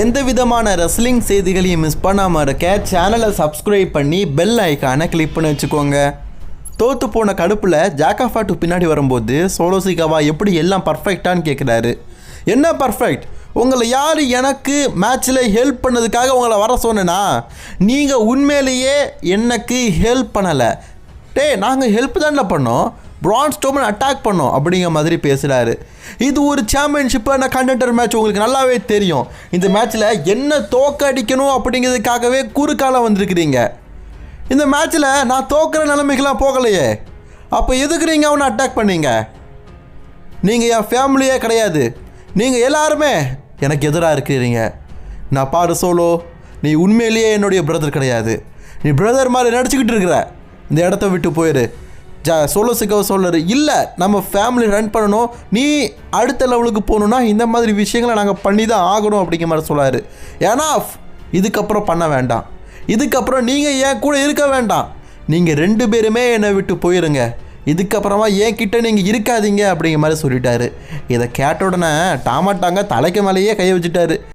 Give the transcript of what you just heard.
எந்த விதமான ரெஸ்லிங் செய்திகளையும் மிஸ் பண்ணாமல் இருக்க சேனலை சப்ஸ்கிரைப் பண்ணி பெல் ஐக்கானை கிளிக் பண்ணி வச்சுக்கோங்க. தோத்து போன கடுப்பில் ஜாக்காஃபாட்டு பின்னாடி வரும்போது சோலோசிகாவா எப்படி எல்லாம் பர்ஃபெக்டான்னு கேட்குறாரு என்ன பர்ஃபெக்ட் உங்களை யார் எனக்கு மேட்ச்சில் ஹெல்ப் பண்ணதுக்காக உங்களை வர சொன்னேன்னா நீங்கள் உண்மையிலேயே எனக்கு ஹெல்ப் பண்ணலை. டேய் நாங்கள் ஹெல்ப் தானே பண்ணோம். பிரான் ஸ்டோமன் அட்டாக் பண்ணோம் அப்படிங்கிற மாதிரி பேசுகிறாரு இது ஒரு சாம்பியன்ஷிப்பான கண்டென்டர் மேட்ச் உங்களுக்கு நல்லாவே தெரியும். இந்த மேட்ச்சில் என்ன தோக்கடிக்கணும் அப்படிங்கிறதுக்காகவே குறுக்கால வந்திருக்கிறீங்க. இந்த மேட்ச்சில் நான் தோக்கிற நிலைமைக்கெலாம் போகலையே. அப்போ எதுக்கு நீங்கள் அவனை அட்டாக் பண்ணீங்க? நீங்கள் என் ஃபேமிலியே கிடையாது. நீங்கள் எல்லாருமே எனக்கு எதிராக இருக்கிறீங்க. நான் பாரு சோலோ நீ உண்மையிலேயே என்னுடைய பிரதர் கிடையாது. நீ பிரதர் மாதிரி நடிச்சுக்கிட்டு இருக்கிற. இந்த இடத்த விட்டு போயிடு ஜா சோலோ சிக்கவ சொல்லரு இல்லை நம்ம ஃபேமிலி ரன் பண்ணணும். நீ அடுத்த லெவலுக்கு போகணுன்னா இந்த மாதிரி விஷயங்களை நாங்கள் பண்ணி தான் ஆகணும் அப்படிங்கிற மாதிரி சொல்லார். ஏன்னா இதுக்கப்புறம் பண்ண வேண்டாம். இதுக்கப்புறம் நீங்கள் என் கூட இருக்க வேண்டாம். நீங்கள் ரெண்டு பேருமே என்னை விட்டு போயிருங்க. இதுக்கப்புறமா ஏன் கிட்ட நீங்கள் இருக்காதீங்க அப்படிங்கிற மாதிரி சொல்லிட்டாரு. இதை கேட்ட உடனே டாமாட்டாங்க தலைக்கு மேலேயே கையை வச்சுட்டாரு.